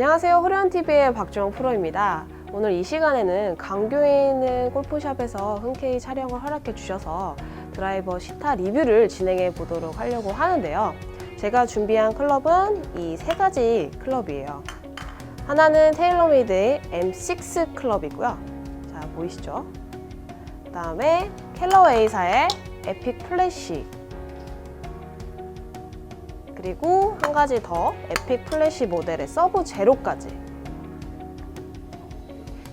안녕하세요. 호련TV의 박주영 프로입니다. 오늘 이 시간에는 강교에 있는 골프샵에서 흔쾌히 촬영을 허락해 주셔서 드라이버 시타 리뷰를 진행해 보도록 하려고 하는데요. 제가 준비한 클럽은 이 세 가지 클럽이에요. 하나는 테일러메이드의 M6 클럽이고요. 자, 보이시죠? 그 다음에 캘러웨이사의 에픽 플래시 그리고 한 가지 더 에픽 플래시 모델의 서브 제로까지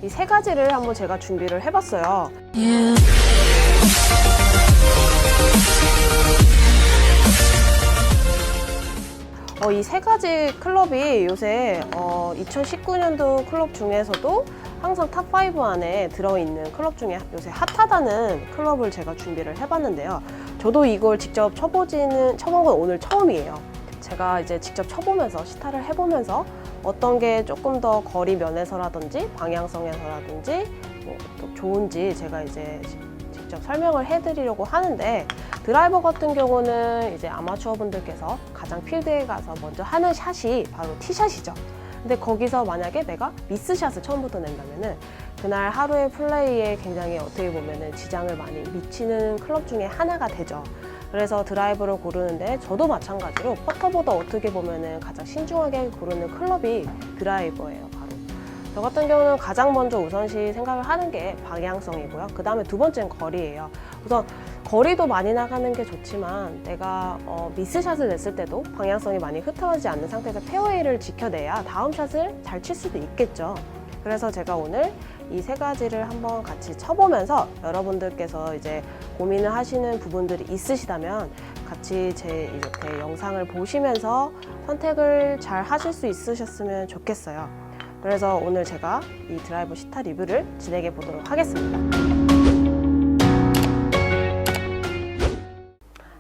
이 세 가지를 한번 제가 준비를 해봤어요. 어, 이 세 가지 클럽이 요새 어, 2019년도 클럽 중에서도 항상 탑5 안에 들어있는 클럽 중에 요새 핫하다는 클럽을 제가 준비를 해봤는데요. 저도 이걸 직접 쳐보지는 쳐본 건 오늘 처음이에요. 제가 이제 직접 쳐보면서 시타를 해보면서 어떤 게 조금 더 거리 면에서라든지 방향성에서라든지 뭐또 좋은지 제가 이제 직접 설명을 해드리려고 하는데 드라이버 같은 경우는 이제 아마추어 분들께서 가장 필드에 가서 먼저 하는 샷이 바로 티샷이죠. 근데 거기서 만약에 내가 미스샷을 처음부터 낸다면은 그날 하루의 플레이에 굉장히 어떻게 보면은 지장을 많이 미치는 클럽 중에 하나가 되죠. 그래서 드라이버를 고르는데 저도 마찬가지로 퍼터보다 어떻게 보면은 가장 신중하게 고르는 클럽이 드라이버예요. 저 같은 경우는 가장 먼저 우선시 생각을 하는 게 방향성이고요. 그 다음에 두 번째는 거리예요. 우선 거리도 많이 나가는 게 좋지만 내가 어, 미스샷을 냈을 때도 방향성이 많이 흐트러지지 않는 상태에서 페어웨이를 지켜내야 다음 샷을 잘 칠 수도 있겠죠. 그래서 제가 오늘 이 세 가지를 한번 같이 쳐보면서 여러분들께서 이제 고민을 하시는 부분들이 있으시다면 같이 제 이렇게 영상을 보시면서 선택을 잘 하실 수 있으셨으면 좋겠어요. 그래서 오늘 제가 이 드라이브 시타 리뷰를 진행해 보도록 하겠습니다.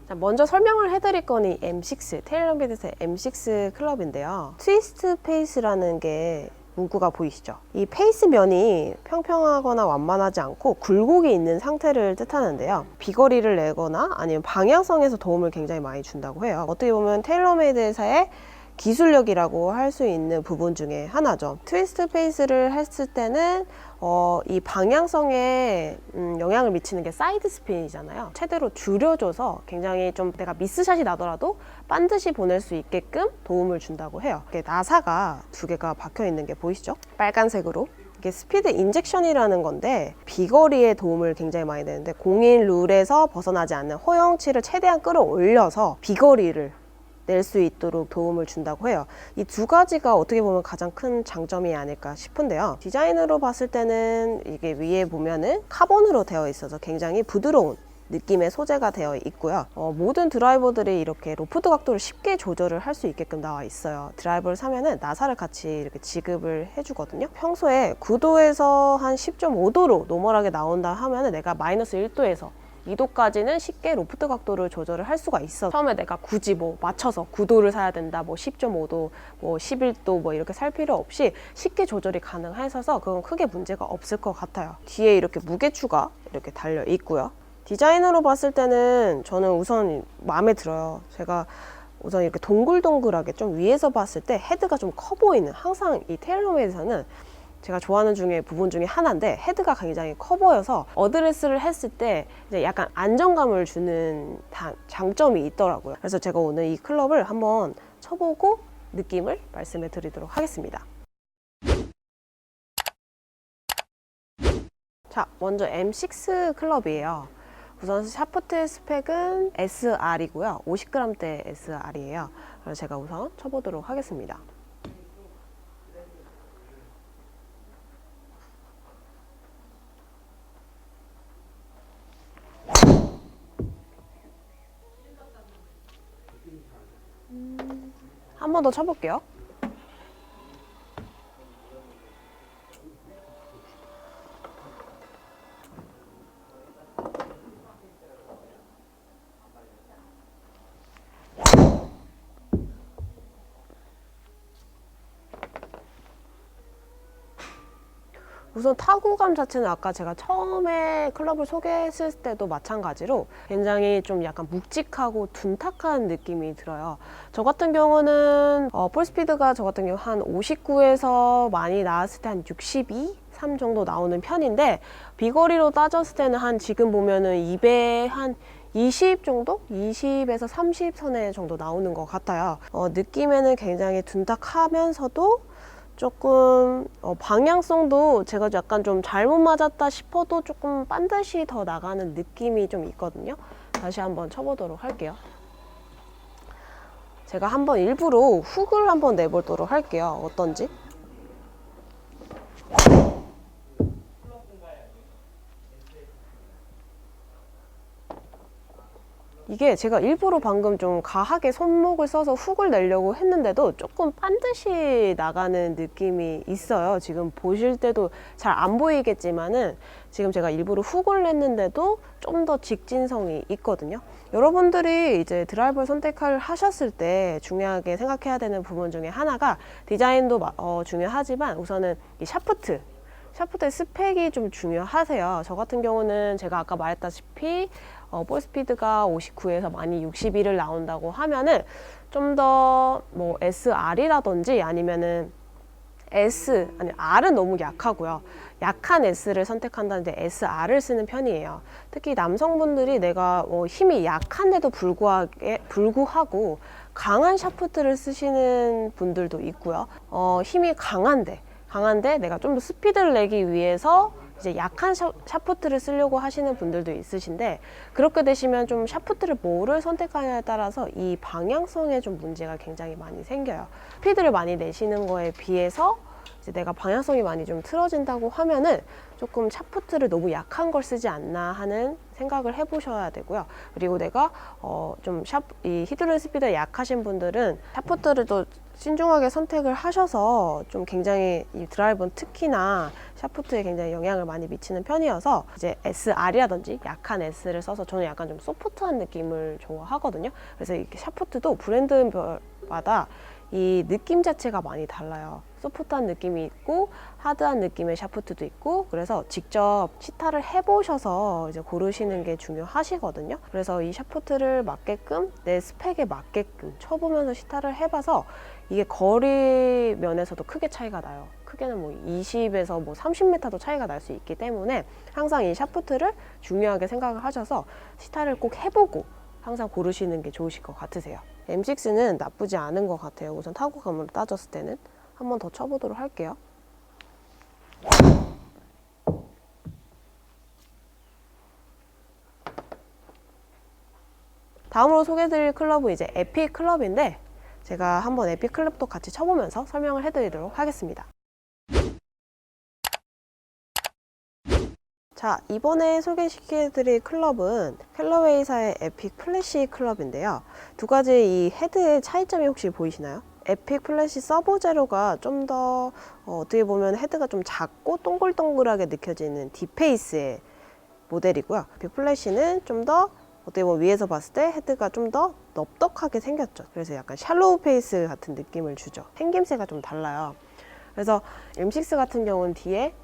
자, 먼저 설명을 해드릴 거니 M6, 테일러메이드의 M6 클럽인데요. 트위스트 페이스라는 게 문구가 보이시죠? 이 페이스 면이 평평하거나 완만하지 않고 굴곡이 있는 상태를 뜻하는데요. 비거리를 내거나 아니면 방향성에서 도움을 굉장히 많이 준다고 해요. 어떻게 보면 테일러메이드 회사의 기술력이라고 할 수 있는 부분 중에 하나죠. 트위스트 페이스를 했을 때는 어, 이 방향성에 음, 영향을 미치는 게 사이드 스핀이잖아요. 최대로 줄여줘서 굉장히 좀 내가 미스샷이 나더라도 반드시 보낼 수 있게끔 도움을 준다고 해요. 이게 나사가 두 개가 박혀 있는 게 보이시죠? 빨간색으로. 이게 스피드 인젝션이라는 건데 비거리에 도움을 굉장히 많이 되는데 공인 룰에서 벗어나지 않는 허용치를 최대한 끌어올려서 비거리를 낼 수 있도록 도움을 준다고 해요. 이 두 가지가 어떻게 보면 가장 큰 장점이 아닐까 싶은데요. 디자인으로 봤을 때는 이게 위에 보면은 카본으로 되어 있어서 굉장히 부드러운 느낌의 소재가 되어 있고요. 어, 모든 드라이버들이 이렇게 로프트 각도를 쉽게 조절을 할 수 있게끔 나와 있어요. 드라이버를 사면은 나사를 같이 이렇게 지급을 해주거든요. 평소에 9도에서 한 10.5도로 노멀하게 나온다 하면은 내가 마이너스 1도에서 2도까지는 쉽게 로프트 각도를 조절을 할 수가 있어. 처음에 내가 굳이 뭐 맞춰서 9도를 사야 된다, 뭐 10.5도, 뭐 11도 뭐 이렇게 살 필요 없이 쉽게 조절이 가능해서 그건 크게 문제가 없을 것 같아요. 뒤에 이렇게 무게추가 이렇게 달려 있고요. 디자인으로 봤을 때는 저는 우선 마음에 들어요. 제가 우선 이렇게 동글동글하게 좀 위에서 봤을 때 헤드가 좀 커 보이는 항상 이 테일러메이드에서는 제가 좋아하는 중에 부분 중에 하나인데 헤드가 굉장히 커 보여서 어드레스를 했을 때 이제 약간 안정감을 주는 다- 장점이 있더라고요. 그래서 제가 오늘 이 클럽을 한번 쳐보고 느낌을 말씀해 드리도록 하겠습니다. 자, 먼저 M6 클럽이에요. 우선 샤프트 스펙은 SR이고요. 50g대 SR이에요. 그래서 제가 우선 쳐보도록 하겠습니다. 더 쳐볼게요. 우선 타구감 자체는 아까 제가 처음에 클럽을 소개했을 때도 마찬가지로 굉장히 좀 약간 묵직하고 둔탁한 느낌이 들어요. 저 같은 경우는 어, 볼스피드가 저 같은 경우 한 59에서 많이 나왔을 때 한 62? 3 정도 나오는 편인데 비거리로 따졌을 때는 한 지금 보면은 200, 한 20 정도? 20에서 30 선에 정도 나오는 것 같아요. 어, 느낌에는 굉장히 둔탁하면서도 조금 어, 방향성도 제가 약간 좀 잘못 맞았다 싶어도 조금 반드시 더 나가는 느낌이 좀 있거든요. 다시 한번 쳐보도록 할게요. 제가 한번 일부러 훅을 한번 내보도록 할게요. 어떤지. 이게 제가 일부러 방금 좀 가하게 손목을 써서 훅을 내려고 했는데도 조금 반드시 나가는 느낌이 있어요. 지금 보실 때도 잘 안 보이겠지만은 지금 제가 일부러 훅을 냈는데도 좀 더 직진성이 있거든요. 여러분들이 이제 드라이버를 선택을 하셨을 때 중요하게 생각해야 되는 부분 중에 하나가 디자인도 마- 어, 중요하지만 우선은 이 샤프트 샤프트의 스펙이 좀 중요하세요. 저 같은 경우는 제가 아까 말했다시피 어, 볼 스피드가 59에서 많이 61을 나온다고 하면은 좀 더 뭐 SR이라든지 아니면은 S 아니 R은 너무 약하고요. 약한 S를 선택한다는데 SR을 쓰는 편이에요. 특히 남성분들이 내가 뭐 힘이 약한데도 불구하게 불구하고 강한 샤프트를 쓰시는 분들도 있고요. 어, 힘이 강한데 강한데 내가 좀 더 스피드를 내기 위해서 이제 약한 샤, 샤프트를 쓰려고 하시는 분들도 있으신데 그렇게 되시면 좀 샤프트를 뭐를 선택하냐에 따라서 이 방향성에 좀 문제가 굉장히 많이 생겨요. 스피드를 많이 내시는 거에 비해서 내가 방향성이 많이 좀 틀어진다고 하면은 조금 샤프트를 너무 약한 걸 쓰지 않나 하는 생각을 해보셔야 되고요. 그리고 내가 어 좀 샤이 히드른 스피드가 약하신 분들은 샤프트를 또 신중하게 선택을 하셔서 좀 굉장히 이 드라이브는 특히나 샤프트에 굉장히 영향을 많이 미치는 편이어서 이제 SR이라든지 약한 S를 써서 저는 약간 좀 소프트한 느낌을 좋아하거든요. 그래서 이렇게 샤프트도 브랜드별마다 이 느낌 자체가 많이 달라요. 소프트한 느낌이 있고 하드한 느낌의 샤프트도 있고 그래서 직접 시타를 해보셔서 이제 고르시는 게 중요하시거든요. 그래서 이 샤프트를 맞게끔 내 스펙에 맞게끔 쳐보면서 시타를 해봐서 이게 거리 면에서도 크게 차이가 나요. 크게는 뭐 20에서 뭐 30m도 차이가 날 수 있기 때문에 항상 이 샤프트를 중요하게 생각을 하셔서 시타를 꼭 해보고 항상 고르시는 게 좋으실 것 같으세요. M6는 나쁘지 않은 것 같아요. 우선 타구감으로 따졌을 때는 한 번 더 쳐보도록 할게요. 다음으로 소개해드릴 클럽은 이제 에픽 클럽인데 제가 한번 에픽 클럽도 같이 쳐보면서 설명을 해드리도록 하겠습니다. 자, 이번에 소개시켜드릴 클럽은 캘러웨이사의 에픽 플래시 클럽인데요. 두 가지 이 헤드의 차이점이 혹시 보이시나요? 에픽 플래시 서브 제로가 좀 더 어, 떻게 보면 헤드가 좀 작고 동글동글하게 느껴지는 디페이스의 모델이고요. 에픽 플래시는 좀 더 어떻게 보면 위에서 봤을 때 헤드가 좀더 넙덕하게 생겼죠. 그래서 약간 샬로우 페이스 같은 느낌을 주죠. 생김새가 좀 달라요. 그래서 M6 같은 경우는 뒤에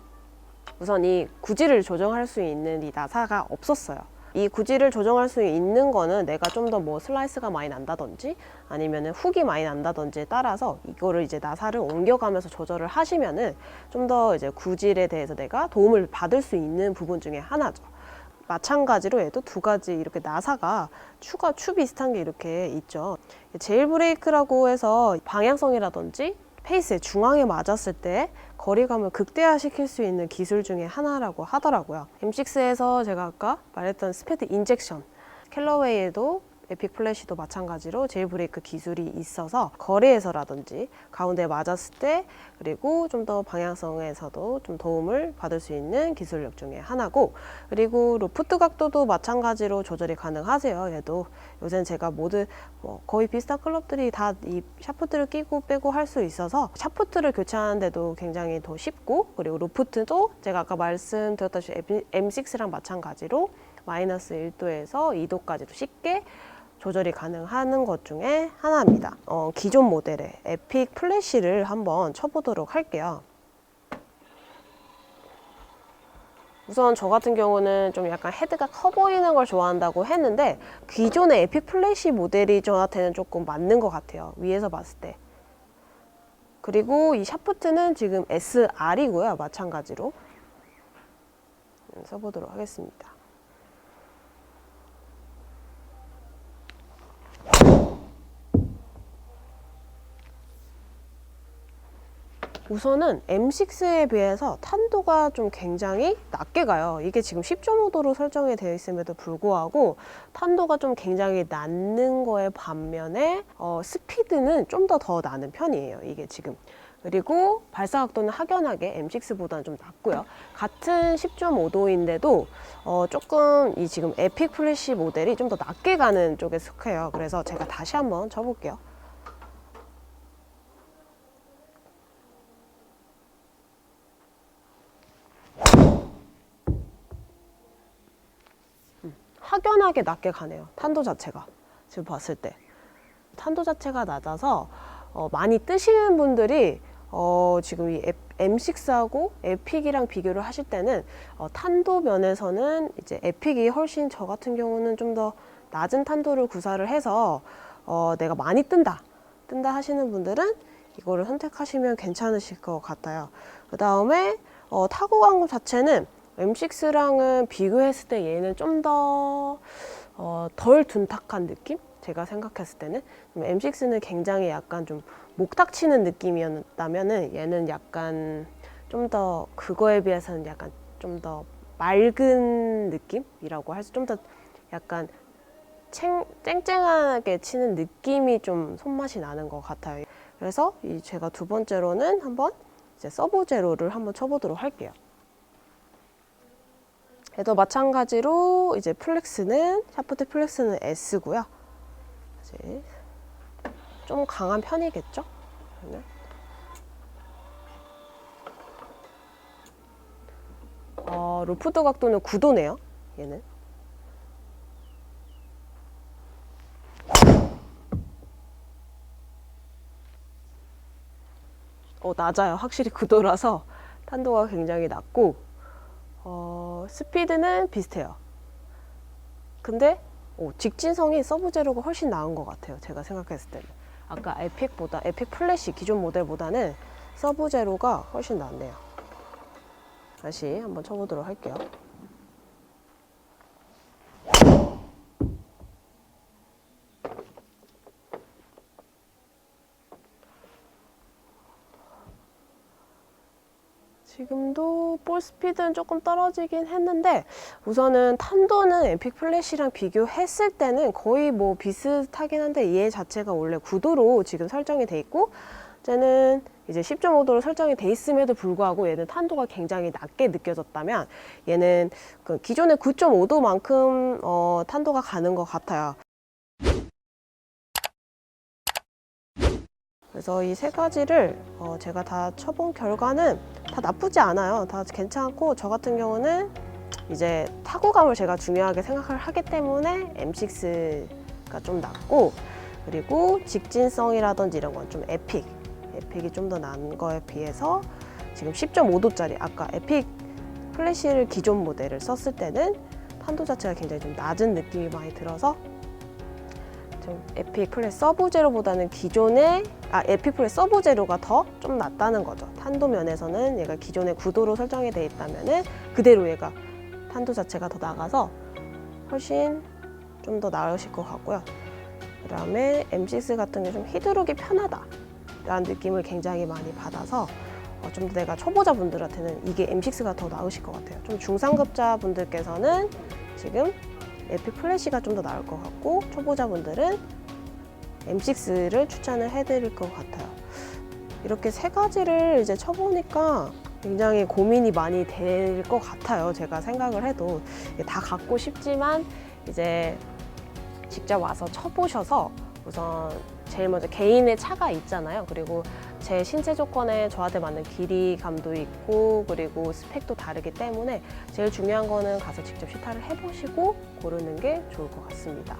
우선 이 구질을 조정할 수 있는 이 나사가 없었어요. 이 구질을 조정할 수 있는 거는 내가 좀 더 뭐 슬라이스가 많이 난다든지 아니면은 훅이 많이 난다든지에 따라서 이거를 이제 나사를 옮겨가면서 조절을 하시면은 좀 더 이제 구질에 대해서 내가 도움을 받을 수 있는 부분 중에 하나죠. 마찬가지로 얘도 두 가지 이렇게 나사가 추가 추 비슷한 게 이렇게 있죠. 제일 브레이크라고 해서 방향성이라든지 페이스의 중앙에 맞았을 때 거리감을 극대화시킬 수 있는 기술 중에 하나라고 하더라고요. M6에서 제가 아까 말했던 스피드 인젝션, 캘러웨이에도 에픽 플래시도 마찬가지로 제일 브레이크 기술이 있어서 거리에서라든지 가운데 맞았을 때 그리고 좀 더 방향성에서도 좀 도움을 받을 수 있는 기술력 중에 하나고 그리고 로프트 각도도 마찬가지로 조절이 가능하세요. 얘도 요새는 제가 모두 뭐 거의 비슷한 클럽들이 다 이 샤프트를 끼고 빼고 할 수 있어서 샤프트를 교체하는데도 굉장히 더 쉽고 그리고 로프트도 제가 아까 말씀드렸다시피 M6랑 마찬가지로 마이너스 1도에서 2도까지도 쉽게 조절이 가능한 것 중에 하나입니다. 어, 기존 모델의 에픽 플래시를 한번 쳐보도록 할게요. 우선 저 같은 경우는 좀 약간 헤드가 커 보이는 걸 좋아한다고 했는데 기존의 에픽 플래시 모델이 저한테는 조금 맞는 것 같아요. 위에서 봤을 때. 그리고 이 샤프트는 지금 SR이고요. 마찬가지로. 음, 써보도록 하겠습니다. 우선은 M6에 비해서 탄도가 좀 굉장히 낮게 가요. 이게 지금 10.5도로 설정이 되어 있음에도 불구하고 탄도가 좀 굉장히 낮는 거에 반면에 어, 스피드는 좀 더 더 나는 편이에요. 이게 지금. 그리고 발사각도는 확연하게 M6보다는 좀 낮고요. 같은 10.5도인데도 어, 조금 이 지금 에픽 플래시 모델이 좀 더 낮게 가는 쪽에 속해요. 그래서 제가 다시 한번 쳐볼게요. 확연하게 낮게 가네요. 탄도 자체가 지금 봤을 때 탄도 자체가 낮아서 어, 많이 뜨시는 분들이 어, 지금 이 M6하고 에픽이랑 비교를 하실 때는 어, 탄도 면에서는 이제 에픽이 훨씬 저 같은 경우는 좀 더 낮은 탄도를 구사를 해서 어, 내가 많이 뜬다 뜬다 하시는 분들은 이거를 선택하시면 괜찮으실 것 같아요. 그 다음에 어, 타고 간것 자체는 M6랑은 비교했을 때 얘는 좀더 어, 덜 둔탁한 느낌? 제가 생각했을 때는 M6는 굉장히 약간 좀 목탁 치는 느낌이었다면은 얘는 약간 좀 더 그거에 비해서는 약간 좀 더 맑은 느낌이라고 할 수 좀 더 약간 챙, 쨍쨍하게 치는 느낌이 좀 손맛이 나는 것 같아요. 그래서 이 제가 두 번째로는 한번 이제 서브 제로를 한번 쳐보도록 할게요. 얘도 마찬가지로 이제 플렉스는 샤프트 플렉스는 S고요. 이제 좀 강한 편이겠죠? 그러면 어, 로프드 각도는 9도네요. 얘는. 어, 낮아요. 확실히 9도라서 탄도가 굉장히 낮고 어, 스피드는 비슷해요. 근데 오, 직진성이 서브 제로가 훨씬 나은 것 같아요. 제가 생각했을 때는. 아까 에픽보다, 에픽 플래시 기존 모델보다는 서브 제로가 훨씬 낫네요. 다시 한번 쳐보도록 할게요. 지금도 볼 스피드는 조금 떨어지긴 했는데 우선은 탄도는 에픽 플래시랑 비교했을 때는 거의 뭐 비슷하긴 한데 얘 자체가 원래 9도로 지금 설정이 돼 있고 쟤는 이제 10.5도로 설정이 돼 있음에도 불구하고 얘는 탄도가 굉장히 낮게 느껴졌다면 얘는 그 기존의 9.5도만큼 어, 탄도가 가는 것 같아요. 그래서 이 세 가지를 어, 제가 다 쳐본 결과는 다 나쁘지 않아요. 다 괜찮고 저 같은 경우는 이제 타고감을 제가 중요하게 생각을 하기 때문에 M6가 좀 낫고 그리고 직진성이라든지 이런 건 좀 에픽 에픽이 좀 더 나은 거에 비해서 지금 10.5도짜리 아까 에픽 플래시를 기존 모델을 썼을 때는 탄도 자체가 굉장히 좀 낮은 느낌이 많이 들어서 좀 에픽 플랫 서브 제로보다는 기존의 아 에픽 플랫 서브 제로가 더 좀 낫다는 거죠. 탄도 면에서는 얘가 기존의 구도로 설정이 돼 있다면은 그대로 얘가 탄도 자체가 더 나가서 훨씬 좀 더 나으실 것 같고요. 그다음에 M6 같은 게 좀 휘두르기 편하다라는 느낌을 굉장히 많이 받아서 어, 좀더 내가 초보자 분들한테는 이게 M6가 더 나으실 것 같아요. 좀 중상급자 분들께서는 지금 에픽 플래시가 좀 더 나을 것 같고 초보자분들은 M6를 추천을 해드릴 것 같아요. 이렇게 세 가지를 이제 쳐보니까 굉장히 고민이 많이 될 것 같아요. 제가 생각을 해도 다 갖고 싶지만 이제 직접 와서 쳐보셔서 우선 제일 먼저 개인의 차가 있잖아요. 그리고 제 신체 조건에 저한테 맞는 길이감도 있고 그리고 스펙도 다르기 때문에 제일 중요한 거는 가서 직접 시타를 해보시고 고르는 게 좋을 것 같습니다.